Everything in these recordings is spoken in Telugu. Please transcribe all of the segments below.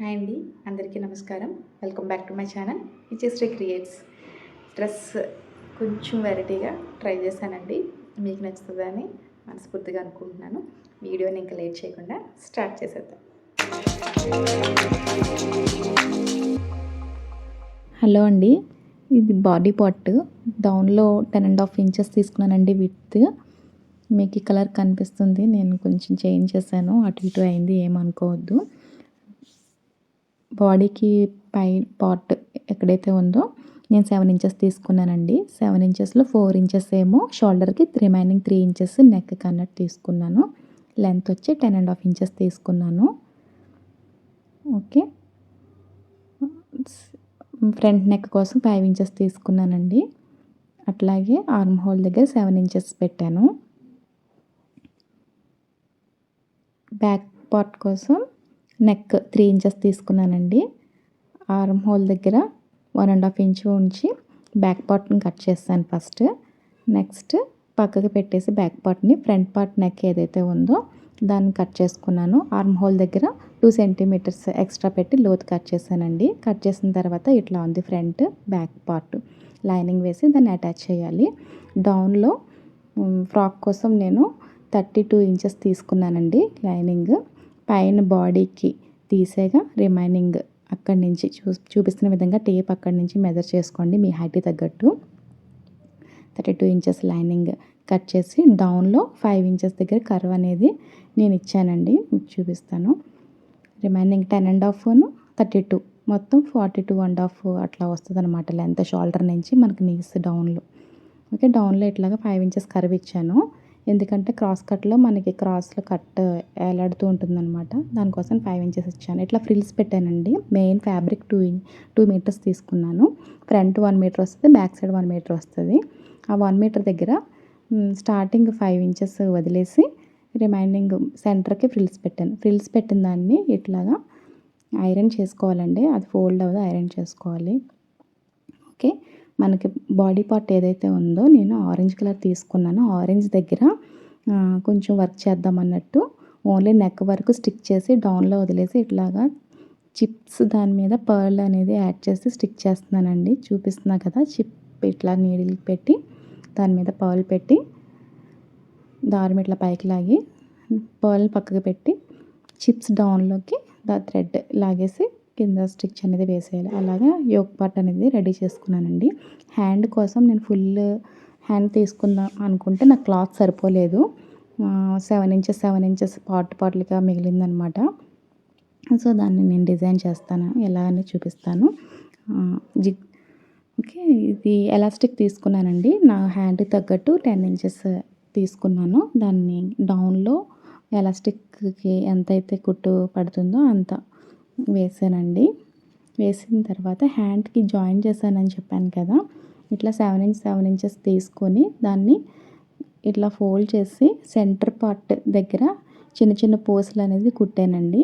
హాయ్ అండి అందరికీ నమస్కారం. Welcome back to my channel Vijayashree creates dress కొంచెం వెరైటీగా ట్రై చేశానండి. మీకు నచ్చుతుందని మనస్ఫూర్తిగా అనుకుంటున్నాను. వీడియోని ఇంకా లేట్ చేయకుండా స్టార్ట్ చేసేద్దాం. హలో అండి ఇది బాడీ పార్ట్ డౌన్లో టెన్ అండ్ హాఫ్ ఇంచెస్ తీసుకున్నానండి విత్ మీకు ఈ కలర్ కనిపిస్తుంది నేను కొంచెం చేంజ్ చేశాను. అటు ఇటు అయింది ఏమనుకోవద్దు. బాడీకి పై పార్ట్ ఎక్కడైతే ఉందో నేను సెవెన్ ఇంచెస్ తీసుకున్నానండి. సెవెన్ ఇంచెస్లో ఫోర్ ఇంచెస్ ఏమో షోల్డర్కి రిమైనింగ్ త్రీ ఇంచెస్ నెక్ అన్నట్టు తీసుకున్నాను. లెంత్ వచ్చి టెన్ అండ్ హాఫ్ ఇంచెస్ తీసుకున్నాను. ఓకే. ఫ్రంట్ నెక్ కోసం ఫైవ్ ఇంచెస్ తీసుకున్నానండి. అట్లాగే ఆర్మ్ హోల్ దగ్గర సెవెన్ ఇంచెస్ పెట్టాను. బ్యాక్ పార్ట్ కోసం నెక్ త్రీ ఇంచెస్ తీసుకున్నానండి. ఆర్మ్ హోల్ దగ్గర వన్ అండ్ హాఫ్ ఇంచ్ ఉంచి బ్యాక్ పార్ట్ని కట్ చేస్తాను ఫస్ట్. నెక్స్ట్ పక్కకి పెట్టేసి బ్యాక్ పార్ట్ని ఫ్రంట్ పార్ట్ నెక్ ఏదైతే ఉందో దాన్ని కట్ చేసుకున్నాను. ఆర్మ్ హోల్ దగ్గర టూ సెంటీమీటర్స్ ఎక్స్ట్రా పెట్టి లోతు కట్ చేశానండి. కట్ చేసిన తర్వాత ఇట్లా ఉంది ఫ్రంట్ బ్యాక్ పార్ట్. లైనింగ్ వేసి దాన్ని అటాచ్ చేయాలి. డౌన్లో ఫ్రాక్ కోసం నేను థర్టీ టూ ఇంచెస్ తీసుకున్నానండి లైనింగ్. పైన బాడీకి తీసేగా రిమైనింగ్ అక్కడి నుంచి చూ చూపిస్తున్న విధంగా టేప్ అక్కడి నుంచి మెజర్ చేసుకోండి మీ హైట్కి తగ్గట్టు. Thirty two inches lining cut చేసి డౌన్లో ఫైవ్ ఇంచెస్ దగ్గర కర్వ్ అనేది నేను ఇచ్చానండి మీకు చూపిస్తాను. రిమైనింగ్ టెన్ అండ్ హాఫ్ను థర్టీ టూ మొత్తం ఫార్టీ టూ అండ్ హాఫ్ అట్లా వస్తుంది అనమాట లెంత్ షోల్డర్ నుంచి మనకి నీస్ డౌన్లో. ఓకే డౌన్లో ఇట్లాగా ఫైవ్ ఇంచెస్ కర్వ్ ఇచ్చాను. ఎందుకంటే క్రాస్ కట్లో మనకి క్రాస్లో కట్ వేలాడుతూ ఉంటుందన్నమాట. దానికోసం ఫైవ్ ఇంచెస్ ఇచ్చాను. ఇట్లా ఫ్రిల్స్ పెట్టానండి. Main fabric two two metres తీసుకున్నాను. ఫ్రంట్ వన్ మీటర్ వస్తుంది బ్యాక్ సైడ్ వన్ మీటర్ వస్తుంది. ఆ వన్ మీటర్ దగ్గర స్టార్టింగ్ ఫైవ్ ఇంచెస్ వదిలేసి రిమైనింగ్ సెంటర్కి ఫ్రిల్స్ పెట్టాను. ఫ్రిల్స్ పెట్టిన దాన్ని ఇట్లాగా ఐరన్ చేసుకోవాలండి. అది ఫోల్డ్ అవ్వదు ఐరన్ చేసుకోవాలి. ఓకే మనకి బాడీ పార్ట్ ఏదైతే ఉందో నేను ఆరెంజ్ కలర్ తీసుకున్నాను. ఆరెంజ్ దగ్గర కొంచెం వర్క్ చేద్దాం అన్నట్టు ఓన్లీ నెక్ వరకు స్టిక్ చేసి డౌన్లో వదిలేసి ఇట్లాగా చిప్స్ దాని మీద పర్ల్ అనేది యాడ్ చేసి స్టిక్ చేస్తున్నానండి. చూపిస్తున్నా కదా చిప్ ఇట్లా నీడిల్ పెట్టి దాని మీద పర్ల్ పెట్టి దారం ఇట్లా పైకి లాగి పర్ల్ పక్కకు పెట్టి చిప్స్ డౌన్లోకి దా థ్రెడ్ లాగేసి కింద స్టిచ్ అనేది వేసేయాలి. అలాగా యోక్ పార్ట్ అనేది రెడీ చేసుకున్నానండి. హ్యాండ్ కోసం నేను ఫుల్ హ్యాండ్ తీసుకుందాం అనుకుంటే నాకు క్లాత్ సరిపోలేదు. Seven inches seven inches part పార్ట్లుగా మిగిలిందనమాట. సో దాన్ని నేను డిజైన్ చేస్తాను. ఎలా అని చూపిస్తాను. జిగ్ ఓకే ఇది ఎలాస్టిక్ తీసుకున్నానండి. నా హ్యాండ్ తగ్గట్టు టెన్ ఇంచెస్ తీసుకున్నాను. దాన్ని డౌన్లో ఎలాస్టిక్కి ఎంతైతే కుట్టు పడుతుందో అంత వేసానండి. వేసిన తర్వాత హ్యాండ్కి జాయిన్ చేశానని చెప్పాను కదా ఇట్లా సెవెన్ ఇంచ్ సెవెన్ ఇంచెస్ తీసుకొని దాన్ని ఇట్లా ఫోల్డ్ చేసి సెంటర్ పార్ట్ దగ్గర చిన్న చిన్న పూసలు అనేది కుట్టానండి.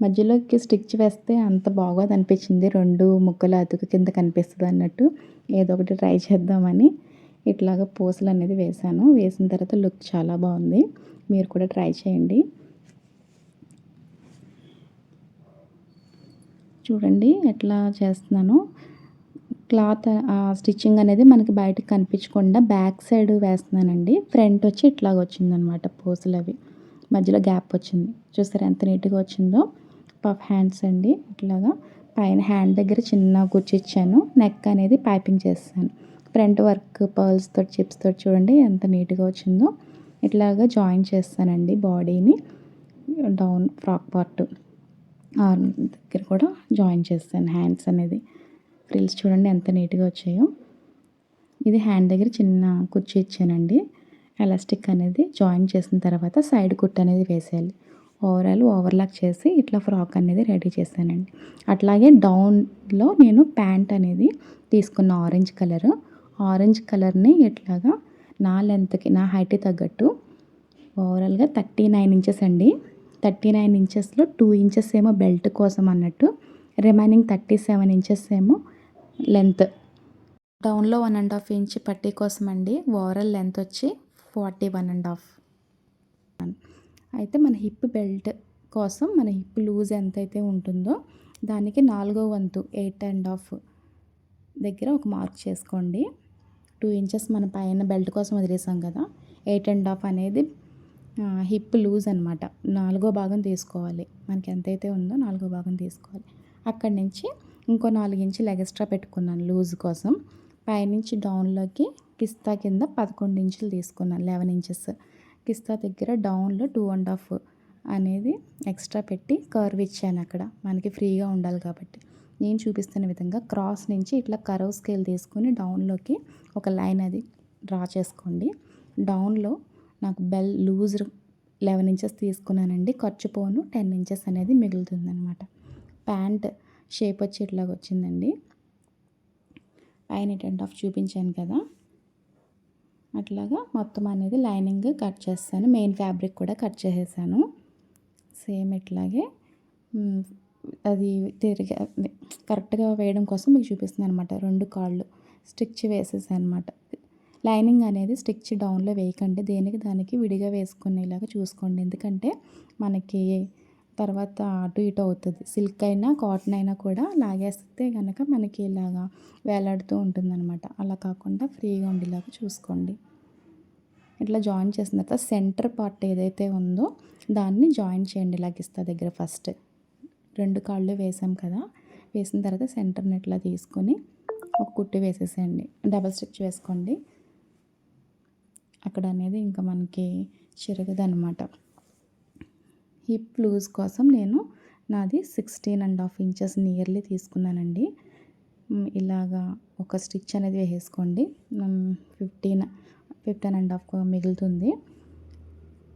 మధ్యలోకి స్టిచ్ వేస్తే అంత బాగా అనిపించింది. రెండు ముక్కలు అతుకు కింద కనిపిస్తుంది అన్నట్టు ఏదో ఒకటి ట్రై చేద్దామని ఇట్లాగ పూసలు అనేది వేసాను. వేసిన తర్వాత లుక్ చాలా బాగుంది. మీరు కూడా ట్రై చేయండి. చూడండి ఎట్లా చేస్తున్నాను. క్లాత్ స్టిచ్చింగ్ అనేది మనకి బయటకు కనిపించకుండా బ్యాక్ సైడ్ వేస్తున్నానండి. ఫ్రంట్ వచ్చి ఇట్లాగ వచ్చిందనమాట పూసలు అవి. మధ్యలో గ్యాప్ వచ్చింది. చూసారు ఎంత నీట్గా వచ్చిందో. పఫ్ హ్యాండ్స్ అండి ఇట్లాగా. పైన హ్యాండ్ దగ్గర చిన్న గుచ్చిచ్చాను నెక్ అనేది పైపింగ్ చేస్తాను. ఫ్రంట్ వర్క్ పర్ల్స్తో చిప్స్తో చూడండి ఎంత నీట్గా వచ్చిందో. ఇట్లాగా జాయిన్ చేస్తానండి బాడీని. Down frock part. ఆర్మ్ దగ్గర కూడా జాయిన్ చేస్తాను. హ్యాండ్స్ అనేది ఫ్రిల్స్ చూడండి ఎంత నీట్గా వచ్చాయో. ఇది హ్యాండ్ దగ్గర చిన్న కుర్చీ ఇచ్చానండి. ఎలాస్టిక్ అనేది జాయిన్ చేసిన తర్వాత సైడ్ కుట్ అనేది వేసేయాలి. ఓవరాల్ ఓవర్లాక్ చేసి ఇట్లా ఫ్రాక్ అనేది రెడీ చేశానండి. అట్లాగే డౌన్లో నేను ప్యాంట్ అనేది తీసుకున్న ఆరెంజ్ కలర్. ఆరెంజ్ కలర్ని ఇట్లాగా నా లెంత్కి నా హైట్కి తగ్గట్టు ఓవరాల్గా థర్టీ నైన్ ఇంచెస్ అండి. థర్టీ నైన్ ఇంచెస్లో టూ ఇంచెస్ ఏమో బెల్ట్ కోసం అన్నట్టు రిమైనింగ్ థర్టీ సెవెన్ ఇంచెస్ ఏమో లెంత్. డౌన్లో వన్ అండ్ హాఫ్ ఇంచ్ పట్టీ కోసం అండి ఓవరాల్ లెంత్ వచ్చి ఫార్టీ వన్ అండ్ హాఫ్. అయితే మన హిప్ బెల్ట్ కోసం మన హిప్ లూజ్ ఎంతైతే ఉంటుందో దానికి నాలుగో వంతు ఎయిట్ అండ్ హాఫ్ దగ్గర ఒక మార్క్ చేసుకోండి. టూ ఇంచెస్ మన పైన బెల్ట్ కోసం వదిలేసాం కదా ఎయిట్ అండ్ హాఫ్ అనేది హిప్ లూజ్ అనమాట నాలుగో భాగం తీసుకోవాలి. మనకి ఎంతైతే ఉందో నాలుగో భాగం తీసుకోవాలి. అక్కడి నుంచి ఇంకో నాలుగు ఇంచులు ఎక్స్ట్రా పెట్టుకున్నాను లూజ్ కోసం. పైనుంచి డౌన్లోకి కిస్తా కింద పదకొండు ఇంచులు తీసుకున్నాను లెవెన్ ఇంచెస్. కిస్తా దగ్గర డౌన్లో టూ అండ్ హాఫ్ అనేది ఎక్స్ట్రా పెట్టి కర్వ్ ఇచ్చాను అక్కడ. మనకి ఫ్రీగా ఉండాలి కాబట్టి. నేను చూపిస్తున్న విధంగా క్రాస్ నుంచి ఇట్లా కరవ్ స్కేల్ తీసుకొని డౌన్లోకి ఒక లైన్ అది డ్రా చేసుకోండి. డౌన్లో నాకు బెల్ లూజ్ లెవెన్ ఇంచెస్ తీసుకున్నానండి. ఖర్చు పోను టెన్ ఇంచెస్ అనేది మిగులుతుంది అనమాట ప్యాంట్ షేప్ వచ్చి ఇట్లాగ వచ్చిందండి. పైన టెంట్ ఆఫ్ చూపించాను కదా. అట్లాగా మొత్తం అనేది లైనింగ్ కట్ చేస్తాను. మెయిన్ ఫ్యాబ్రిక్ కూడా కట్ చేసేసాను. సేమ్ ఇట్లాగే అది తిరిగి కరెక్ట్గా వేయడం కోసం మీకు చూపిస్తున్నాను అనమాట రెండు కాళ్ళు స్టిచ్ వేసేసాను అనమాట లైనింగ్ అనేది స్టిచ్ డౌన్లో వేయకండి. దేనికి? దానికి విడిగా వేసుకునేలాగా చూసుకోండి. ఎందుకంటే మనకి తర్వాత అటు ఇటు అవుతుంది. సిల్క్ అయినా కాటన్ అయినా కూడా లాగేస్తే కనుక మనకి ఇలాగా వేలాడుతూ ఉంటుందన్నమాట. అలా కాకుండా ఫ్రీగా ఉండేలాగా చూసుకోండి. ఇట్లా జాయిన్ చేసిన తర్వాత సెంటర్ పార్ట్ ఏదైతే ఉందో దాన్ని జాయిన్ చేయండి. లగిస్తా దగ్గర ఫస్ట్. రెండు కాళ్ళు వేసాం కదా. వేసిన తర్వాత సెంటర్ని ఇట్లా తీసుకొని ఒక కుట్టి వేసేసేయండి. డబల్ స్టిచ్ వేసుకోండి. అక్కడ అనేది ఇంకా మనకి చిరగదు అనమాట హిప్ లూజ్ కోసం నేను నాది sixteen and half inches nearly తీసుకున్నానండి. ఇలాగా ఒక స్టిచ్ అనేది వేసేసుకోండి. ఫిఫ్టీన్ ఫిఫ్టీన్ అండ్ హాఫ్ మిగులుతుంది.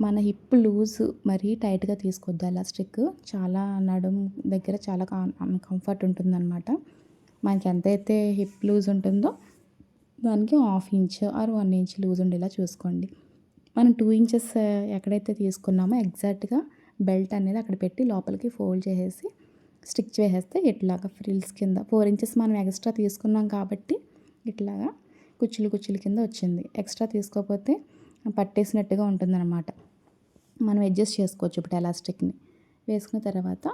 మన హిప్ లూజ్ మరీ టైట్గా తీసుకోవద్దు. అలా స్టిక్ చాలా నడుం దగ్గర చాలా కంఫర్ట్ ఉంటుందన్నమాట. మనకి ఎంతైతే హిప్ లూజ్ ఉంటుందో దానికి half inch or one inch loose ఉండేలా చూసుకోండి. మనం టూ ఇంచెస్ ఎక్కడైతే తీసుకున్నామో ఎగ్జాక్ట్గా బెల్ట్ అనేది అక్కడ పెట్టి లోపలికి ఫోల్డ్ చేసేసి స్టిచ్ వేసేస్తే ఇట్లాగా ఫ్రిల్స్ కింద ఫోర్ ఇంచెస్ మనం ఎక్స్ట్రా తీసుకున్నాం కాబట్టి ఇట్లాగా కుచ్చులు కుచ్చులు కింద వచ్చింది. ఎక్స్ట్రా తీసుకోకపోతే పట్టేసినట్టుగా ఉంటుందన్నమాట. మనం అడ్జస్ట్ చేసుకోవచ్చు ఇప్పుడు ఎలాస్టిక్ని. వేసుకున్న తర్వాత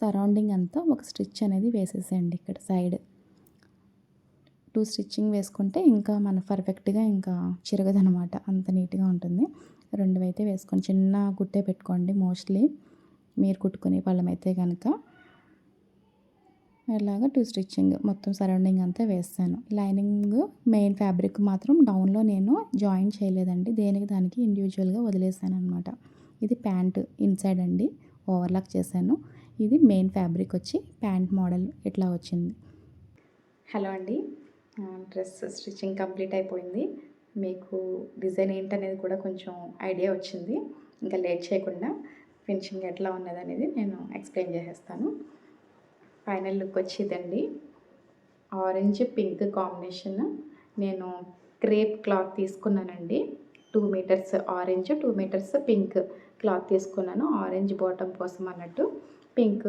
సరౌండింగ్ అంతా ఒక స్టిచ్ అనేది వేసేసేయండి ఇక్కడ సైడ్. టూ స్టిచ్చింగ్ వేసుకుంటే ఇంకా మన పర్ఫెక్ట్గా ఇంకా చిరగదనమాట అంత నీట్గా ఉంటుంది. రెండు అయితే వేసుకొని చిన్న గుట్టే పెట్టుకోండి మోస్ట్లీ. మీరు కుట్టుకునే అయితే కనుక ఇలాగ టూ స్టిచ్చింగ్ మొత్తం సరౌండింగ్ అంతా వేస్తాను. లైనింగ్ మెయిన్ ఫ్యాబ్రిక్ మాత్రం డౌన్లో నేను జాయిన్ చేయలేదండి. దేనికి దానికి ఇండివిజువల్గా వదిలేసాను అనమాట ఇది ప్యాంట్ ఇన్సైడ్ అండి. ఓవర్లాక్ చేశాను. ఇది మెయిన్ ఫ్యాబ్రిక్ వచ్చి ప్యాంట్ మోడల్ ఇట్లా వచ్చింది. హలో అండి. డ్రెస్ స్టిచ్చింగ్ కంప్లీట్ అయిపోయింది. మీకు డిజైన్ ఏంటనేది కూడా కొంచెం ఐడియా వచ్చింది. ఇంకా లేట్ చేయకుండా ఫినిషింగ్ ఎట్లా ఉన్నది అనేది నేను ఎక్స్ప్లెయిన్ చేసేస్తాను. ఫైనల్ లుక్ వచ్చిందండి. Orange pink combination. నేను క్రేప్ క్లాత్ తీసుకున్నానండి. Two metres orange two metres pink cloth తీసుకున్నాను. ఆరెంజ్ బాటమ్ కోసం అన్నట్టు పింక్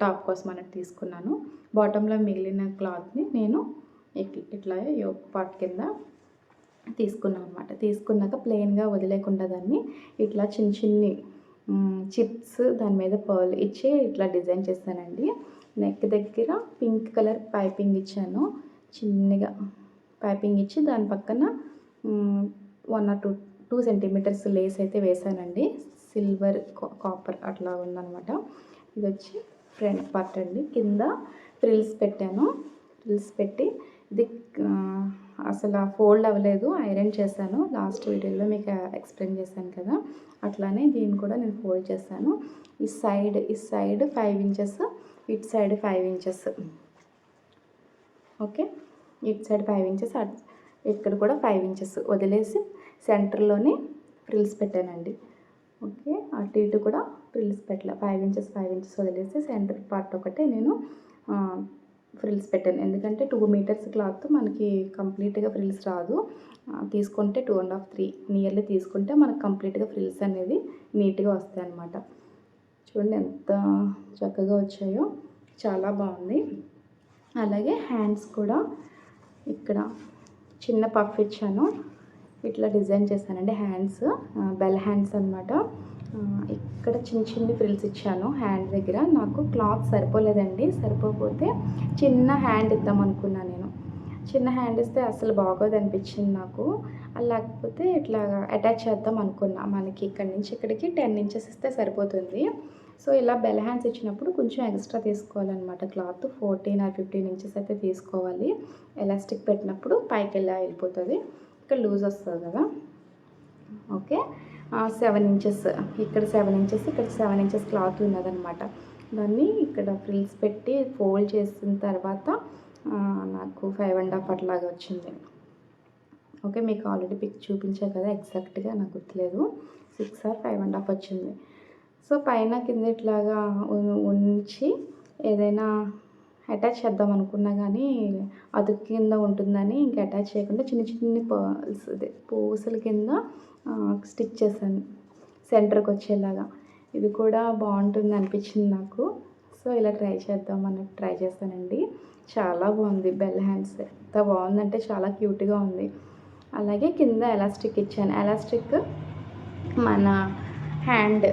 టాప్ కోసం అన్నట్టు తీసుకున్నాను. బాటంలో మిగిలిన క్లాత్ని నేను ఇట్లా ఇట్లా యోక్ పార్ట్ కింద తీసుకున్నాం అనమాట తీసుకున్నాక ప్లెయిన్గా వదిలేకుండా దాన్ని ఇట్లా చిన్న చిన్ని చిప్స్ దాని మీద పర్ల్ ఇచ్చి ఇట్లా డిజైన్ చేశానండి నెక్ దగ్గర పింక్ కలర్ పైపింగ్ ఇచ్చాను. చిన్నగా పైపింగ్ ఇచ్చి దాని పక్కన one or two two centimetres lace అయితే వేసానండి సిల్వర్ కాపర్ అట్లా ఉందన్నమాట. ఇది వచ్చి ఫ్రంట్ పార్ట్ అండి. కింద ఫ్రిల్స్ పెట్టాను. ఫ్రిల్స్ పెట్టి ఇది ఆ, అసలు ఫోల్డ్ అవ్వలేదు ఐరన్ చేశాను. లాస్ట్ వీడియోలో మీకు ఎక్స్ప్లెయిన్ చేశాను కదా. అట్లానే దీన్ని కూడా నేను ఫోల్డ్ చేశాను. ఈ సైడ్ ఈ సైడ్ ఫైవ్ ఇంచెస్ ఇటు సైడ్ ఫైవ్ ఇంచెస్. ఓకే? ఇటు సైడ్ ఫైవ్ ఇంచెస్ ఇక్కడ కూడా ఫైవ్ ఇంచెస్ వదిలేసి సెంటర్లోనే ఫ్రిల్స్ పెట్టానండి. ఓకే? అటు ఇటు కూడా ఫ్రిల్స్ పెట్టాల. ఫైవ్ ఇంచెస్ ఫైవ్ ఇంచెస్ వదిలేసి సెంటర్ పార్ట్ ఒకటే నేను ఫ్రిల్స్ పెట్టాను. ఎందుకంటే టూ మీటర్స్ క్లాత్ మనకి కంప్లీట్గా ఫ్రిల్స్ రాదు. తీసుకుంటే two and half three nearly తీసుకుంటే మనకు కంప్లీట్గా ఫ్రిల్స్ అనేది నీట్గా వస్తాయి అన్నమాట. చూడండి ఎంత చక్కగా వచ్చాయో. చాలా బాగుంది. అలాగే హ్యాండ్స్ కూడా ఇక్కడ చిన్న పఫ్ ఇచ్చాను. ఇట్లా డిజైన్ చేశానండి హ్యాండ్స్. బెల్ హ్యాండ్స్ అనమాట ఇక్కడ చిన్న చిన్న ఫ్రిల్స్ ఇచ్చాను హ్యాండ్ దగ్గర. నాకు క్లాత్ సరిపోలేదండి. సరిపోకపోతే చిన్న హ్యాండ్ ఇద్దాం అనుకున్నాను నేను. చిన్న హ్యాండ్ ఇస్తే అసలు బాగోదు అనిపించింది నాకు. అది లేకపోతే ఇట్లా అటాచ్ చేద్దాం అనుకున్నా. మనకి ఇక్కడి నుంచి ఇక్కడికి టెన్ ఇంచెస్ ఇస్తే సరిపోతుంది. సో ఇలా బెల్ హ్యాండ్స్ ఇచ్చినప్పుడు కొంచెం ఎక్స్ట్రా తీసుకోవాలన్నమాట. Cloth fourteen or fifteen inches అయితే తీసుకోవాలి. ఎలాస్టిక్ పెట్టినప్పుడు పైకి వెళ్ళి వెళ్ళిపోతుంది. ఇక్కడ లూజ్ వస్తుంది కదా. ఓకే. సెవెన్ ఇంచెస్ ఇక్కడ సెవెన్ ఇంచెస్ ఇక్కడ సెవెన్ ఇంచెస్ క్లాత్ ఉన్నదనమాట దాన్ని ఇక్కడ ఫ్రిల్స్ పెట్టి ఫోల్డ్ చేసిన తర్వాత నాకు ఫైవ్ అండ్ హాఫ్ అట్లాగా వచ్చింది. ఓకే మీకు ఆల్రెడీ పిక్ చూపించా కదా ఎగ్జాక్ట్గా నాకు గుర్తులేదు. Six or five and half వచ్చింది. సో పైన కింద ఇట్లాగా ఉంచి ఏదైనా అటాచ్ చేద్దాం అనుకున్నా కానీ అది కింద ఉంటుందని ఇంకా అటాచ్ చేయకుండా చిన్న చిన్న పర్ల్స్ అదే పూసల కింద స్టిచ్ చేశాను. సెంటర్కి వచ్చేలాగా. ఇది కూడా బాగుంటుంది అనిపించింది నాకు. సో ఇలా ట్రై చేద్దాం చేద్దామని ట్రై చేశానండి చాలా బాగుంది బెల్ హ్యాండ్స్. ఎంత బాగుందంటే చాలా క్యూట్గా ఉంది. అలాగే కింద ఎలాస్టిక్ ఇచ్చాను. ఎలాస్టిక్ మన హ్యాండ్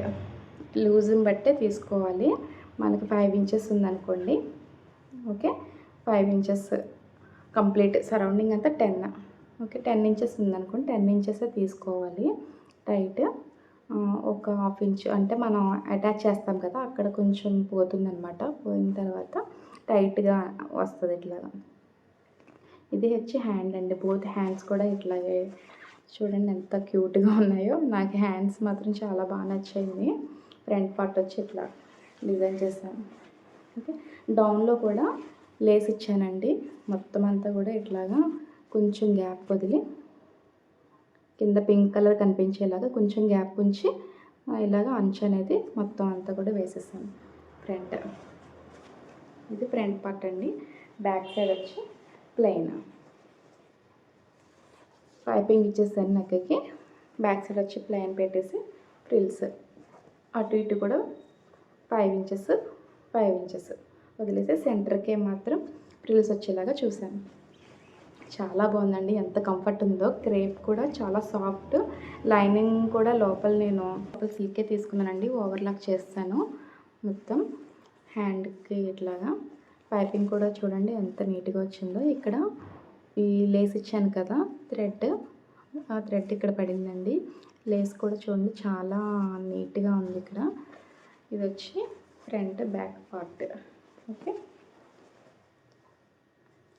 లూజ్ని బట్టే తీసుకోవాలి. మనకు ఫైవ్ ఇంచెస్ ఉందనుకోండి. Okay? Five inches complete. Surrounding అంతా టెన్. ఓకే టెన్ ఇంచెస్ ఉందనుకోండి టెన్ ఇంచెస్ తీసుకోవాలి. టైట్ ఒక హాఫ్ ఇంచ్ అంటే మనం అటాచ్ చేస్తాం కదా అక్కడ కొంచెం పోతుందనమాట పోయిన తర్వాత టైట్గా వస్తుంది ఇట్లాగా. ఇది వచ్చి హ్యాండ్ అండి బోత్ హ్యాండ్స్ కూడా ఇట్లాగే. చూడండి ఎంత క్యూట్గా ఉన్నాయో. నాకు హ్యాండ్స్ మాత్రం చాలా బాగా నచ్చాయి ఫ్రంట్ పార్ట్ వచ్చి ఇట్లా డిజైన్ చేశాను. ఓకే డౌన్లో కూడా లేస్ ఇచ్చానండి. మొత్తం అంతా కూడా ఇట్లాగా కొంచెం గ్యాప్ వదిలి కింద పింక్ కలర్ కనిపించేలాగా కొంచెం గ్యాప్ ఉంచి ఇలాగ అంచు అనేది మొత్తం అంతా కూడా వేసేసాను ఫ్రంట్ ఇది ఫ్రంట్ పార్ట్ అండి. బ్యాక్ సైడ్ వచ్చి ప్లెయిన్ పైపింగ్ ఇచ్చేసాను నెక్కకి. బ్యాక్ సైడ్ వచ్చి ప్లెయిన్ పెట్టేసి ఫ్రిల్స్ అటు ఇటు కూడా ఫైవ్ ఇంచెస్ ఫైవ్ ఇంచెస్ వదిలేసి సెంటర్కే మాత్రం ఫ్రిల్స్ వచ్చేలాగా చూశాను చాలా బాగుందండి. ఎంత కంఫర్ట్ ఉందో. క్రేప్ కూడా చాలా సాఫ్ట్ లైనింగ్ కూడా లోపల నేను లోపల సిల్కే తీసుకున్నానండి. ఓవర్లాక్ చేస్తాను. మొత్తం హ్యాండ్కి ఇట్లాగా. పైపింగ్ కూడా చూడండి ఎంత నీట్గా వచ్చిందో. ఇక్కడ ఈ లేస్ ఇచ్చాను కదా థ్రెడ్ ఆ థ్రెడ్ ఇక్కడ పడిందండి. లేస్ కూడా చూడండి చాలా నీట్గా ఉంది ఇక్కడ. ఇది వచ్చి ఫ్రంట్ బ్యాక్ పార్ట్ ఓకే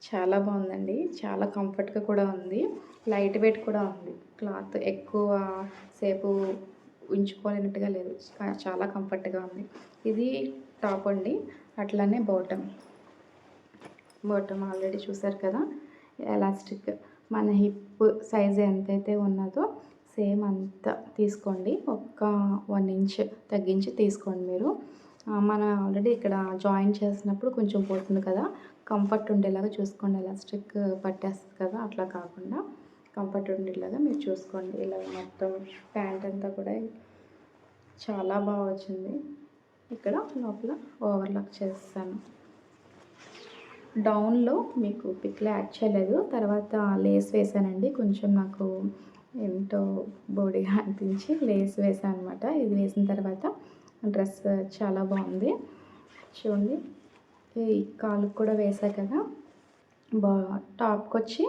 చాలా బాగుందండి. చాలా కంఫర్ట్గా కూడా ఉంది. లైట్ వెయిట్ కూడా ఉంది. క్లాత్ ఎక్కువ సేపు ఉంచుకోలేనట్టుగా లేదు. చాలా కంఫర్ట్గా ఉంది. ఇది టాప్ అండి. అట్లానే బాటమ్. బాటమ్ ఆల్రెడీ చూసారు కదా? ఎలాస్టిక్. మన హిప్ సైజ్ ఎంతైతే ఉన్నదో సేమ్ అంత తీసుకోండి. ఒక్క వన్ ఇంచ్ తగ్గించి తీసుకోండి మీరు. మనం ఆల్రెడీ ఇక్కడ జాయిన్ చేసినప్పుడు కొంచెం పోతుంది కదా. కంఫర్ట్ ఉండేలాగా చూసుకోండి. ఎలాస్టిక్ పట్టేస్తుంది కదా అట్లా కాకుండా కంఫర్ట్ ఉండేలాగా మీరు చూసుకోండి. ఇలా మొత్తం ప్యాంట్ అంతా కూడా చాలా బాగా వచ్చింది. ఇక్కడ లోపల ఓవర్లాక్ చేస్తాను. డౌన్లో మీకు పిక్లో యాడ్ చేయలేదు. తర్వాత లేస్ వేసానండి కొంచెం నాకు ఏంటో బోడీగా అనిపించి లేస్ వేసాను అనమాట ఇది వేసిన తర్వాత డ్రెస్ చాలా బాగుంది. చూడండి. ఈ కాలుకు కూడా వేసా కదా. బా టాప్కి వచ్చి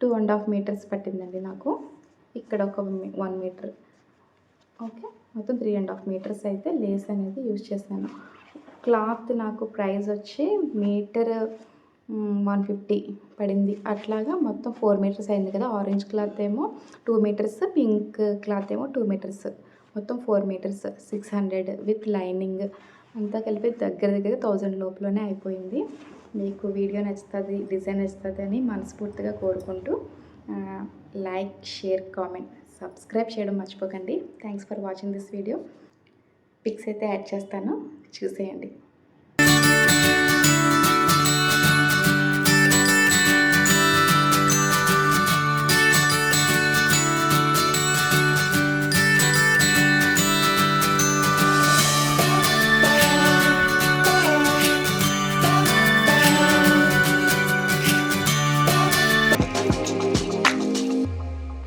టూ అండ్ హాఫ్ మీటర్స్ పట్టిందండి నాకు. ఇక్కడ ఒక వన్ మీటర్. ఓకే. మొత్తం త్రీ అండ్ హాఫ్ మీటర్స్ అయితే లేస్ అనేది యూజ్ చేశాను. క్లాత్ నాకు ప్రైస్ వచ్చి మీటర్ వన్ ఫిఫ్టీ పడింది. అట్లాగా మొత్తం ఫోర్ మీటర్స్ అయింది కదా. ఆరెంజ్ క్లాత్ ఏమో టూ మీటర్స్ పింక్ క్లాత్ ఏమో టూ మీటర్స్. మొత్తం four metres six hundred with lining అంతా కలిపి దగ్గర దగ్గర థౌజండ్ లోపలనే అయిపోయింది. మీకు వీడియో నచ్చుతుంది డిజైన్ నచ్చుతుంది అని మనస్ఫూర్తిగా కోరుకుంటూ లైక్ షేర్ కామెంట్ సబ్స్క్రైబ్ చేయడం మర్చిపోకండి. Thanks for watching this video. Pics అయితే యాడ్ చేస్తాను. చూసేయండి.